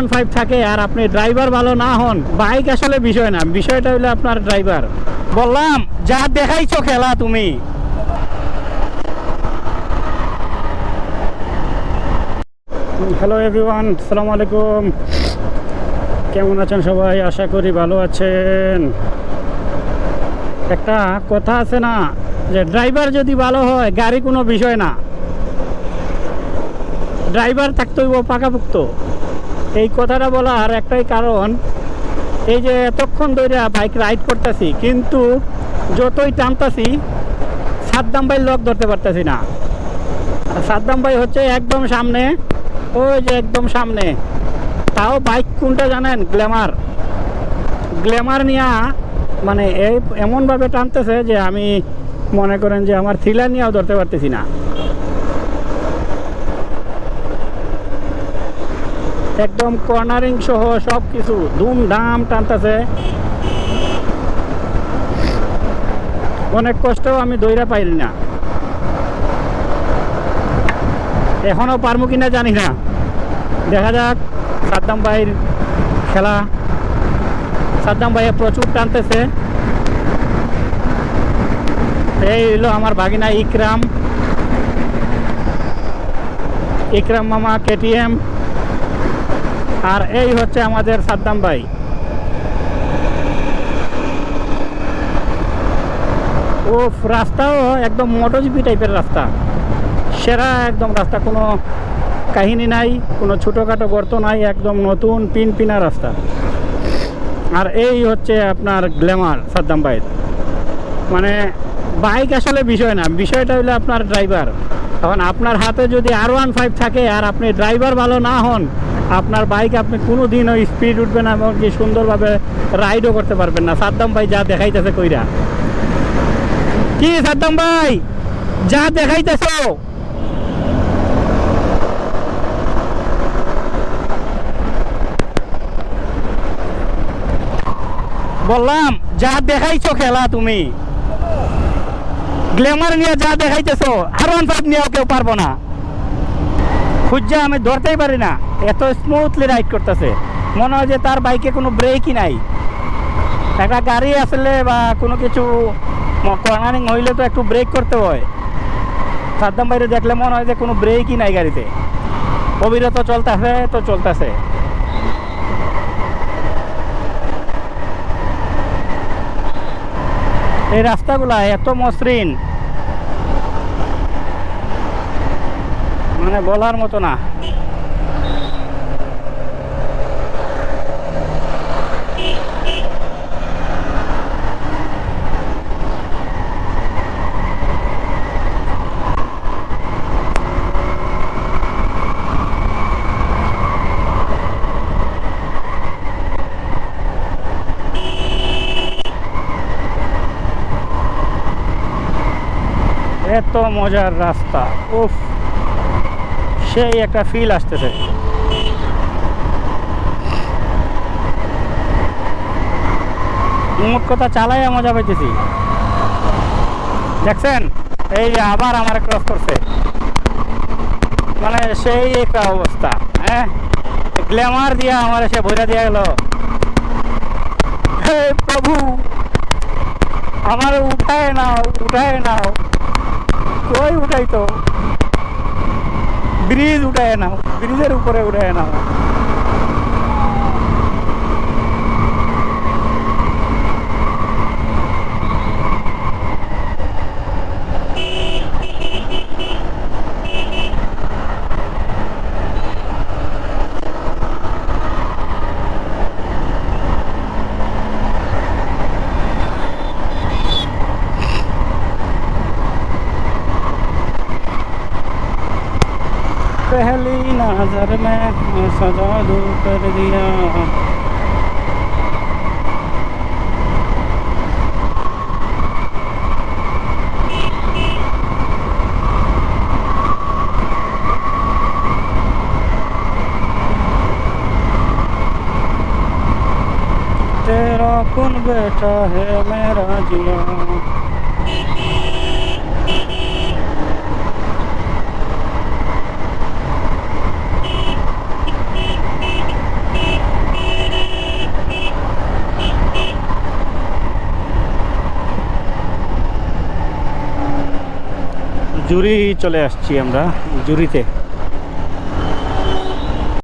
One five থাকে আর আপনি driver ভালো না হন বাইক আসলে বিষয় না। বিষয়টা হলো আপনার ড্রাইভার বললাম, যা দেখাইছো খেলা তুমি। হ্যালো এভরিওয়ান আসসালামু আলাইকুম। কেমন আছেন সবাই? আশা করি ভালো আছেন। একটা কথা আছে না, যে ড্রাইভার যদি ভালো হয়, গাড়ি কোনো বিষয় না। ড্রাইভার থাকতে হইব পাকাপুক্ত। এই কথাটা বলার একটাই কারণ, এই যে এতক্ষণ ধরে বাইক রাইড করতেছি, কিন্তু যতই টানতাছি, সাদ্দাম ভাই লক ধরতে পারতেছি না। আর সাদ্দাম ভাই হচ্ছে একদম সামনে, ওই যে একদম সামনে। তাও বাইক কোনটা জানেন? গ্ল্যামার। গ্ল্যামার নিয়া মানে এই এমনভাবে টানতেছে যে আমি মনে করেন যে আমার থ্রিলার নিয়েও ধরতে পারতেছি না। একদম কর্নারিং সহ সব কিছু ধুমধাম টানতেছে। অনেক কষ্টও আমি দইরা পাইলি না। এখনও পারব কিনা জানি না। দেখা যাক, সাদ্দাম ভাইয়ের খেলা। সাদ্দাম ভাইয়া প্রচুর টানতেছে। এই হলো আমার ভাগিনা ইকরাম। ইকরাম মামা, কেটিএম। আর এই হচ্ছে আমাদের সাদ্দাম ভাই। ও রাস্তাও একদম মোটরজিপি টাইপের রাস্তা। সেরা একদম রাস্তা, কোনো কাহিনী নাই, কোনো ছোটোখাটো গর্ত নাই, একদম নতুন পিন পিনা রাস্তা। আর এই হচ্ছে আপনার গ্ল্যামার সাদ্দাম ভাইয়ের মানে বাইক আসলে বিষয় না, বিষয়টা হলো আপনার ড্রাইভার। এখন আপনার হাতে যদি আর ওয়ান ফাইভ থাকে আর আপনি ড্রাইভার ভালো না হন, আপনার বাইক আপনি কোনো দিন ওই স্পিড উঠবেন না এমনকি সুন্দরভাবে রাইডও করতে পারবেন না। সাদ্দাম ভাই যা দেখাইতেছে কইরা। কি সাদ্দাম ভাই? যা দেখাইতেছ। বললাম, যা দেখাইছো খেলা তুমি। গ্ল্যামার নিয়ে যা দেখাইতেছো আর ওয়ান ফাইভ নিয়েও কেউ পারব না। খুঁজা আমি ধরতেই পারি না, এত স্মুথলি রাইড করতেছে। মনে হয় যে তার বাইকে কোনো ব্রেকই নাই। একটা গাড়ি আসলে বা কোনো কিছু কর্নারিং হইলে তো একটু ব্রেক করতে হয়। সাদ্দাম বাইরে দেখলে মনে হয় যে কোনো ব্রেকই নাই গাড়িতে। অবিরত চলতেছে, তো চলতেছে। এই রাস্তাগুলা এত মসৃণ। মানে বলার মতো না। এত মজার রাস্তা, উফ, সেই একটা ফিল আসতেছে। মোট কথা চালাই মজা পাইতেছি। দেখছেন? এই যে আবার আমার ক্রস করছে। মানে সেই একটা অবস্থা হ্যাঁ? গ্ল্যামার দিয়া আমার এসে বোঝা দিয়া গেল। প্রভু, আমার উঠায় নাও উঠায় নাও। কই উঠাই তো ব্রিজ উঠায় না ব্রিজের উপরে উঠায় নাও पहली नज़र में सजा दू कर दिया। तेरा कौन बैठा है मेरा जिया? জুরি চলে আসছি আমরা জুরিতে।